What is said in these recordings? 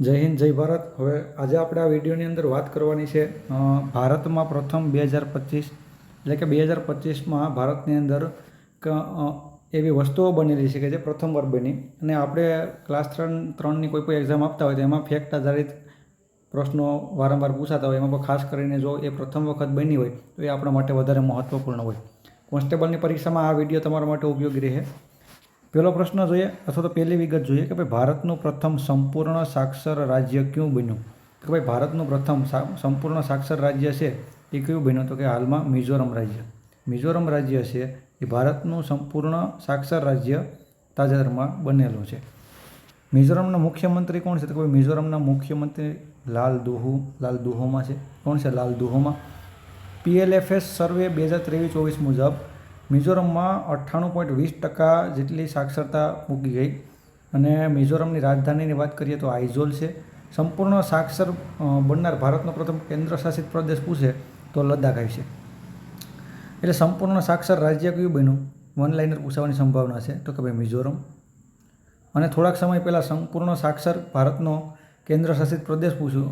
જય હિન્દ, જય ભારત. હવે આજે આપણે આ વિડીયોની અંદર વાત કરવાની છે ભારતમાં પ્રથમ બે હજાર પચીસ, એટલે કે બે હજાર પચીસમાં ભારતની અંદર એવી વસ્તુઓ બનેલી છે કે જે પ્રથમવાર બની. અને આપણે ક્લાસ ત્રણ, ત્રણની કોઈ પણ એક્ઝામ આપતા હોય તો એમાં ફેક્ટ આધારિત પ્રશ્નો વારંવાર પૂછાતા હોય. એમાં પણ ખાસ કરીને જો એ પ્રથમ વખત બની હોય તો એ આપણા માટે વધારે મહત્ત્વપૂર્ણ હોય. કોન્સ્ટેબલની પરીક્ષામાં આ વીડિયો તમારા માટે ઉપયોગી રહે. પહેલો પ્રશ્ન જોઈએ, અથવા તો પહેલી વિગત જોઈએ કે ભાઈ ભારતનું પ્રથમ સંપૂર્ણ સાક્ષર રાજ્ય ક્યું બન્યું? કે ભાઈ ભારતનું પ્રથમ સંપૂર્ણ સાક્ષર રાજ્ય છે એ કયું બન્યું? તો કે હાલમાં મિઝોરમ રાજ્ય. મિઝોરમ રાજ્ય છે એ ભારતનું સંપૂર્ણ સાક્ષર રાજ્ય તાજેતરમાં બનેલું છે. મિઝોરમના મુખ્યમંત્રી કોણ છે? તો કે મિઝોરમના મુખ્યમંત્રી લાલ દુહુ, લાલ દુહોમાં છે. કોણ છે લાલ દુહોમાં? પીએલએફએસ સર્વે બે હજાર ત્રેવીસ ચોવીસ મુજબ મિઝોરમમાં અઠ્ઠાણું પોઈન્ટ વીસ ટકા જેટલી સાક્ષરતા મૂકી ગઈ. અને મિઝોરમની રાજધાનીની વાત કરીએ તો આઇઝોલ છે. સંપૂર્ણ સાક્ષર બનનાર ભારતનો પ્રથમ કેન્દ્રશાસિત પ્રદેશ પૂછે તો લદ્દાખ આવશે એટલે સંપૂર્ણ સાક્ષર રાજ્ય કયું બન્યું? વન લાઇનર પૂછાવાની સંભાવના છે. તો કે ભાઈ મિઝોરમ. અને થોડાક સમય પહેલાં સંપૂર્ણ સાક્ષર ભારતનો કેન્દ્રશાસિત પ્રદેશ પૂછ્યું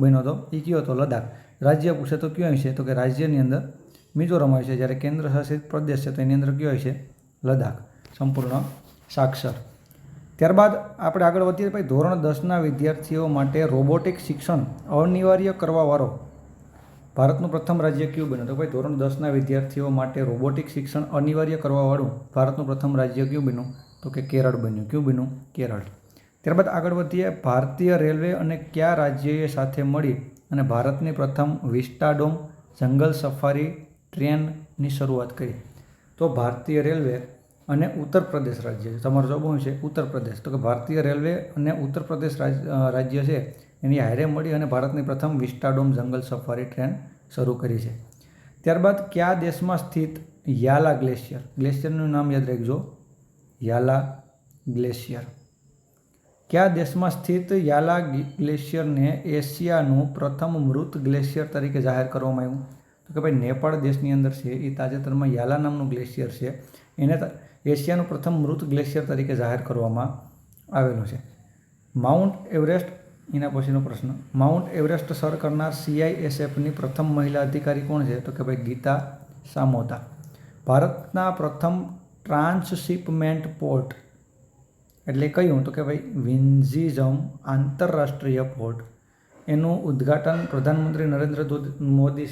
બન્યો હતો એ કયો હતો લદ્દાખ. રાજ્ય પૂછે તો કયો છે? તો કે રાજ્યની અંદર મિઝોરમ હોય છે, જ્યારે કેન્દ્રશાસિત પ્રદેશ છે, તો એની અંદર કયો હોય છે? લદ્દાખ. સંપૂર્ણ સાક્ષર. ત્યારબાદ આપણે આગળ વધીએ ભાઈ, ધોરણ દસના વિદ્યાર્થીઓ માટે રોબોટિક શિક્ષણ અનિવાર્ય કરવાવાળો ભારતનું પ્રથમ રાજ્ય કયું બન્યું? તો ભાઈ, ધોરણ દસના વિદ્યાર્થીઓ માટે રોબોટિક શિક્ષણ અનિવાર્ય કરવાવાળું ભારતનું પ્રથમ રાજ્ય કયું બન્યું? તો કે કેરળ બન્યું. કયું બન્યું? કેરળ. ત્યારબાદ આગળ વધીએ, ભારતીય રેલવે અને કયા રાજ્યએ સાથે મળી અને ભારતની પ્રથમ વિસ્ટાડોમ જંગલ સફારી ટ્રેનની શરૂઆત કરી. તો ભારતીય રેલવે અને ઉત્તર પ્રદેશ રાજ્ય, તમારો જવાબ શું છે? ઉત્તર પ્રદેશ. તો કે ભારતીય રેલવે અને ઉત્તર પ્રદેશ રાજ્ય છે, એની હારે મળી અને ભારતની પ્રથમ વિસ્ટાડોમ જંગલ સફારી ટ્રેન શરૂ કરી છે. ત્યારબાદ કયા દેશમાં સ્થિત યાલા ગ્લેશિયર? ગ્લેશિયરનું નામ યાદ રાખજો. યાલા ગ્લેશિયર. કયા દેશમાં સ્થિત યાલા ગ્લેશિયરને એશિયાનું પ્રથમ મૃત ગ્લેશિયર તરીકે જાહેર કરવામાં આવ્યું? કે ભાઈ નેપાળ દેશની અંદર છે, એ તાજેતરમાં યાલા નામનું ગ્લેશિયર છે. એને એશિયાનું પ્રથમ મૃત ગ્લેશિયર તરીકે જાહેર કરવામાં આવેલું છે. માઉન્ટ એવરેસ્ટ, એના પછીનો પ્રશ્ન. માઉન્ટ એવરેસ્ટ સર કરનાર સીઆઈએસએફની પ્રથમ મહિલા અધિકારી કોણ છે? તો કે ભાઈ ગીતા સામોતા. ભારતના પ્રથમ ટ્રાન્સશિપમેન્ટ પોર્ટ. એટલે કહ્યું તો કે ભાઈ વિન્ઝિઝમ આંતરરાષ્ટ્રીય પોર્ટ. એનું ઉદ્ઘાટન પ્રધાનમંત્રી નરેન્દ્ર મોદી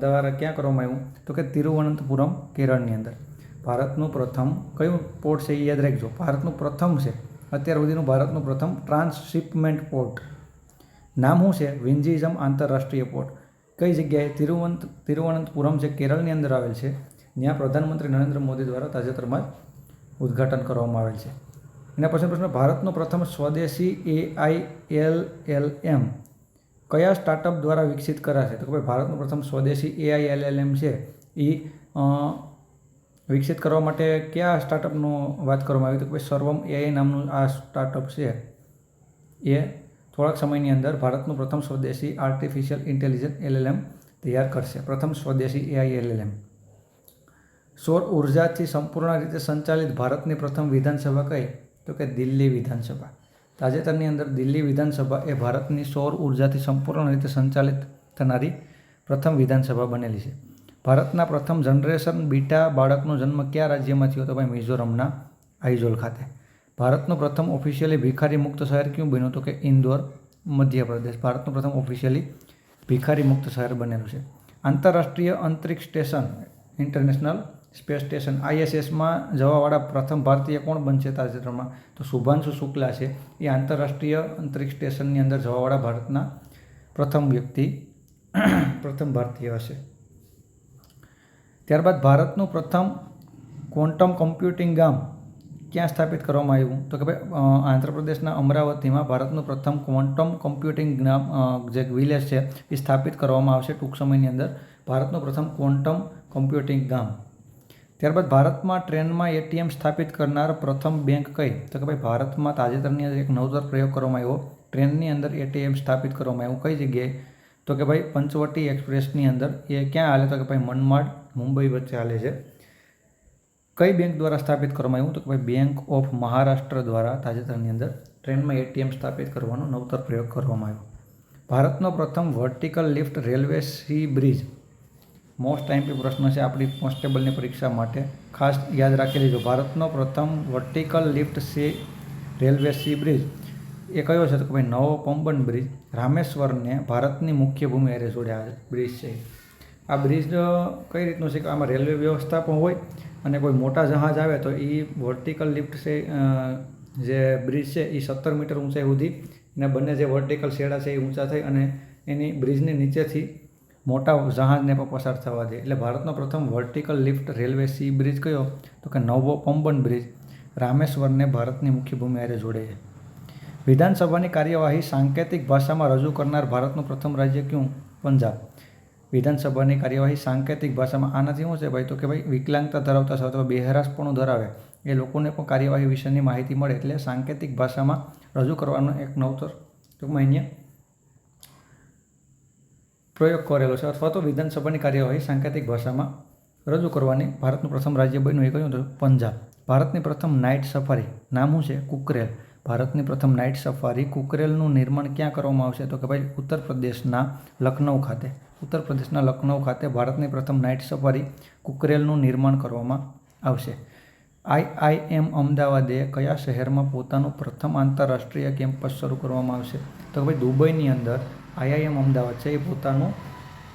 દ્વારા ક્યાં કરવામાં આવ્યું? તો કે તિરુવનંતપુરમ, કેરળની અંદર. ભારતનું પ્રથમ, કયું પોર્ટ છે એ યાદ રાખજો. ભારતનું પ્રથમ છે, અત્યાર સુધીનું ભારતનું પ્રથમ ટ્રાન્સશિપમેન્ટ પોર્ટ નામ શું છે? વિન્ઝિઝમ આંતરરાષ્ટ્રીય પોર્ટ કઈ જગ્યાએ? તિરુવંત, તિરુવનંતપુરમ જે કેરળની અંદર આવેલ છે ત્યાં પ્રધાનમંત્રી નરેન્દ્ર મોદી દ્વારા તાજેતરમાં જ ઉદ્ઘાટન કરવામાં આવેલ છે. એના પછી પ્રશ્ન, ભારતનું પ્રથમ સ્વદેશી એઆઈ એલ એલ એમ કયા સ્ટાર્ટઅપ દ્વારા વિકસિત કરાશે? તો કે ભાઈ, ભારતનું પ્રથમ સ્વદેશી એઆઈ એલ એલ એમ છે એ વિકસિત કરવા માટે કયા સ્ટાર્ટઅપનો વાત કરવામાં આવી? તો ભાઈ સર્વમ એઆઈ નામનું આ સ્ટાર્ટઅપ છે. એ થોડાક સમયની અંદર ભારતનું પ્રથમ સ્વદેશી આર્ટિફિશિયલ ઇન્ટેલિજન્સ એલએલએમ તૈયાર કરશે. પ્રથમ સ્વદેશી એઆઈ એલએલએમ સૌર ઉર્જાથી સંપૂર્ણ રીતે સંચાલિત ભારતની પ્રથમ વિધાનસભા કઈ? તો કે દિલ્હી વિધાનસભા. તાજેતરની અંદર દિલ્હી વિધાનસભા એ ભારતની સૌર ઉર્જાથી સંપૂર્ણ રીતે સંચાલિત થનારી પ્રથમ વિધાનસભા બનેલી છે. ભારતના પ્રથમ જનરેશન બીટા બાળકનો જન્મ કયા રાજ્યમાં થયો તો ભાઈ મિઝોરમના આઇઝોલ ખાતે. ભારતનું પ્રથમ ઓફિશિયલી ભિખારી મુક્ત શહેર ક્યું બન્યું તો કે ઇન્દોર, મધ્યપ્રદેશ. ભારતનું પ્રથમ ઓફિશિયલી ભિખારી મુક્ત શહેર બનેલું છે. આંતરરાષ્ટ્રીય અંતરિક્ષ સ્ટેશન, ઇન્ટરનેશનલ સ્પેસ સ્ટેશન આઈએસએસમાં જવાવાળા પ્રથમ ભારતીય કોણ બનશે તાજેતરમાં? તો શુભાંશુ શુક્લા છે. એ આંતરરાષ્ટ્રીય અંતરિક્ષ સ્ટેશનની અંદર જવાવાળા ભારતના પ્રથમ વ્યક્તિ, પ્રથમ ભારતીય હશે. ત્યારબાદ ભારતનું પ્રથમ ક્વોન્ટમ કમ્પ્યુટિંગ ગામ ક્યાં સ્થાપિત કરવામાં આવ્યું? તો કે ભાઈ આંધ્રપ્રદેશના અમરાવતીમાં ભારતનું પ્રથમ ક્વોન્ટમ કમ્પ્યુટિંગ ગામ જે વિલેજ છે, એ સ્થાપિત કરવામાં આવશે ટૂંક સમયની અંદર. ભારતનું પ્રથમ ક્વોન્ટમ કમ્પ્યુટિંગ ગામ. ત્યારબાદ ભારતમાં ટ્રેનમાં એટીએમ સ્થાપિત કરનાર પ્રથમ બેંક કઈ? તો કે ભાઈ ભારતમાં તાજેતરની અંદર એક નવતર પ્રયોગ કરવામાં આવ્યો. ટ્રેનની અંદર એટીએમ સ્થાપિત કરવામાં આવ્યું. કઈ જગ્યાએ? તો કે ભાઈ પંચવટી એક્સપ્રેસની અંદર. એ ક્યાં હાલે? તો કે ભાઈ મનમાડ, મુંબઈ વચ્ચે હાલે છે. કઈ બેંક દ્વારા સ્થાપિત કરવામાં આવ્યું? તો કે ભાઈ બેંક ઓફ મહારાષ્ટ્ર દ્વારા તાજેતરની અંદર ટ્રેનમાં એટીએમ સ્થાપિત કરવાનો નવતર પ્રયોગ કરવામાં આવ્યો. ભારતનો પ્રથમ vertical lift railway sea bridge most IMP પ્રશ્ન છે આપણી કોન્સ્ટેબલની પરીક્ષા માટે. ખાસ યાદ રાખી લેજો ભારતનો પ્રથમ vertical lift sea railway sea bridge એ કયો છે? તો કે ભાઈ નવો પંબન બ્રિજ રામેશ્વરને ભારતની મુખ્ય ભૂમિ હારે જોડ્યા બ્રિજ છે. આ બ્રિજ કઈ રીતનું છે? કે આમાં રેલવે વ્યવસ્થા પણ હોય અને કોઈ મોટા જહાજ આવે તો એ વર્ટિકલ લિફ્ટ છે જે બ્રિજ છે એ સત્તર મીટર ઊંચાઈ સુધી ને બંને જે વર્ટિકલ શેડા છે એ ઊંચા થઈ અને એની બ્રિજની નીચેથી મોટા જહાજને પણ પસાર થવા દે. એટલે ભારતનો પ્રથમ vertical lift railway sea bridge કયો? તો કે નવો પંબન બ્રિજ રામેશ્વરને ભારતની મુખ્ય ભૂમિ હારે જોડે છે વિધાનસભાની કાર્યવાહી સાંકેતિક ભાષામાં રજૂ કરનાર ભારતનું પ્રથમ રાજ્ય કયું? પંજાબ. વિધાનસભાની કાર્યવાહી સાંકેતિક ભાષામાં આનાથી શું છે ભાઈ? તો કે ભાઈ વિકલાંગતા ધરાવતા અથવા બેહરાશપણું ધરાવે. એ લોકોને પણ કાર્યવાહી વિશેની માહિતી મળે. એટલે સાંકેતિક ભાષામાં રજૂ કરવાનો એક નવતર ટૂંકમાં અહીંયા પ્રયોગ કરેલો છે અથવા તો વિધાનસભાની કાર્યવાહી સાંકેતિક ભાષામાં રજૂ કરવાની ભારતનું પ્રથમ રાજ્ય બન્યું એ કહ્યું હતું પંજાબ. ભારતની પ્રથમ નાઇટ સફારી, નામ છે? કુકરેલ. ભારતની પ્રથમ નાઇટ સફારી કુકરેલનું નિર્માણ ક્યાં કરવામાં આવશે? તો કે ભાઈ ઉત્તર પ્રદેશના લખનઉ ખાતે. ઉત્તર પ્રદેશના લખનઉ ખાતે ભારતની પ્રથમ નાઇટ સફારી કુકરેલનું નિર્માણ કરવામાં આવશે. આઈઆઈએમ અમદાવાદે કયા શહેરમાં પોતાનું પ્રથમ આંતરરાષ્ટ્રીય કેમ્પસ શરૂ કરવામાં આવશે? તો ભાઈ દુબઈની અંદર આઈઆઈએમ અમદાવાદ છે. એ પોતાનું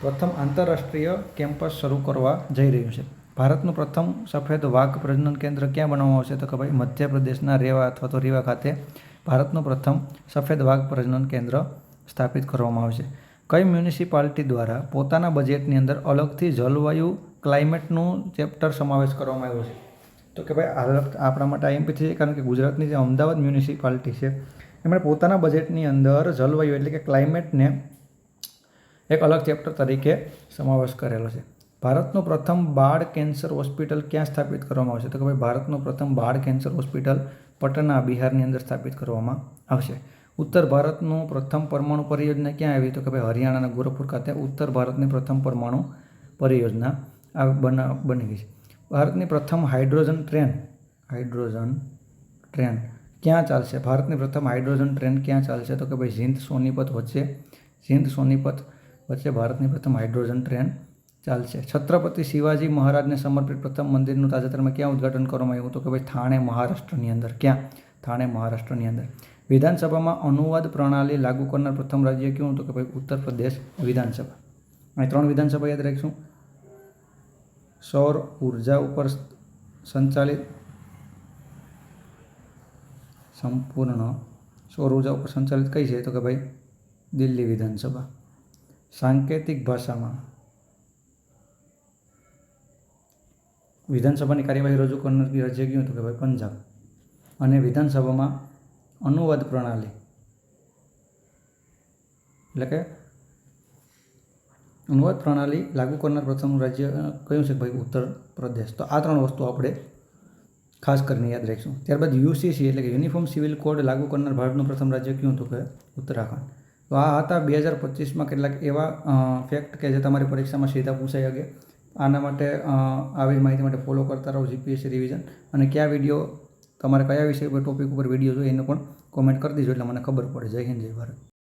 પ્રથમ આંતરરાષ્ટ્રીય કેમ્પસ શરૂ કરવા જઈ રહ્યું છે. ભારતનું પ્રથમ સફેદ વાઘ પ્રજનન કેન્દ્ર ક્યાં બનાવવામાં આવશે તો કે ભાઈ મધ્યપ્રદેશના રેવા અથવા તો રીવા ખાતે ભારતનું પ્રથમ સફેદ વાઘ પ્રજનન કેન્દ્ર સ્થાપિત કરવામાં આવશે. કઈ મ્યુનિસિપાલિટી દ્વારા પોતાના બજેટની અંદર અલગથી જલવાયુ ક્લાઇમેટનું ચેપ્ટર સમાવેશ કરવામાં આવ્યો છે? તો કે ભાઈ અલગ આપણા માટે આઈએમપી છે, કારણ કે ગુજરાતની જે અમદાવાદ મ્યુનિસિપાલિટી છે એમણે પોતાના બજેટની અંદર જલવાયુ એટલે કે ક્લાઇમેટને એક અલગ ચેપ્ટર તરીકે સમાવેશ કરેલો છે. ભારતનું પ્રથમ બાળ કેન્સર હોસ્પિટલ ક્યાં સ્થાપિત કરવામાં આવશે? તો કે ભાઈ, ભારતનું પ્રથમ બાળ કેન્સર હોસ્પિટલ પટના બિહારની અંદર સ્થાપિત કરવામાં આવશે. ઉત્તર ભારતનું પ્રથમ પરમાણુ પરિયોજના ક્યાં આવી? તો કે ભાઈ, હરિયાણાના ગોરખપુર ખાતે ઉત્તર ભારતની પ્રથમ પરમાણુ પરિયોજના આ બના, બની ગઈ છે. ભારતની પ્રથમ હાઇડ્રોજન ટ્રેન હાઇડ્રોજન ટ્રેન ક્યાં ચાલશે? ભારતની પ્રથમ હાઇડ્રોજન ટ્રેન ક્યાં ચાલશે? તો કે ભાઈ ઝિંદ સોનીપત વચ્ચે. ઝિંદ સોનીપત વચ્ચે ભારતની પ્રથમ હાઇડ્રોજન ટ્રેન ચાલશે. છત્રપતિ શિવાજી મહારાજને સમર્પિત પ્રથમ મંદિરનું તાજેતરમાં ક્યાં ઉદ્ઘાટન કરવામાં આવ્યું? તો કે ભાઈ થાણે મહારાષ્ટ્રની અંદર. ક્યાં? થાણે મહારાષ્ટ્રની અંદર. વિધાનસભામાં અનુવાદ પ્રણાલી લાગુ કરનાર પ્રથમ રાજ્ય કયું? તો કે ભાઈ ઉત્તર પ્રદેશ વિધાનસભા. અહીં ત્રણ વિધાનસભા યાદ રાખીશું. સૌર ઊર્જા ઉપર સંચાલિત સંપૂર્ણ સૌર ઊર્જા ઉપર સંચાલિત કઈ છે? તો કે ભાઈ દિલ્હી વિધાનસભા. સાંકેતિક ભાષામાં વિધાનસભાની કાર્યવાહી રજૂ કરનાર રાજ્ય ગયું તો કે ભાઈ પંજાબ. અને વિધાનસભામાં અનુવાદ પ્રણાલી. એટલે કે અનુવાદ પ્રણાલી લાગુ કરનાર પ્રથમ રાજ્ય કયું છે ભાઈ ઉત્તર પ્રદેશ તો આ ત્રણ વસ્તુ આપણે ખાસ કરીને યાદ રાખીશું. ત્યારબાદ યુસીસી એટલે કે યુનિફોર્મ સિવિલ કોડ લાગુ કરનાર ભારતનું પ્રથમ રાજ્ય કયું હતું કે ઉત્તરાખંડ. તો આ હતા બે હજાર પચીસમાં કેટલાક એવા ફેક્ટ કે જે તમારી પરીક્ષામાં સીધા પૂછાઈ શકે. આના માટે આવી જ માહિતી માટે ફોલો કરતા રહો જીપીએસસી રિવિઝન અને કયા વીડિયો તમારે કયા વિષય ટોપિક ઉપર વીડિયો જોઈએ એનો પણ કોમેન્ટ કરી દીજો એટલે મને ખબર પડે. જય હિન્દ, જય ભારત.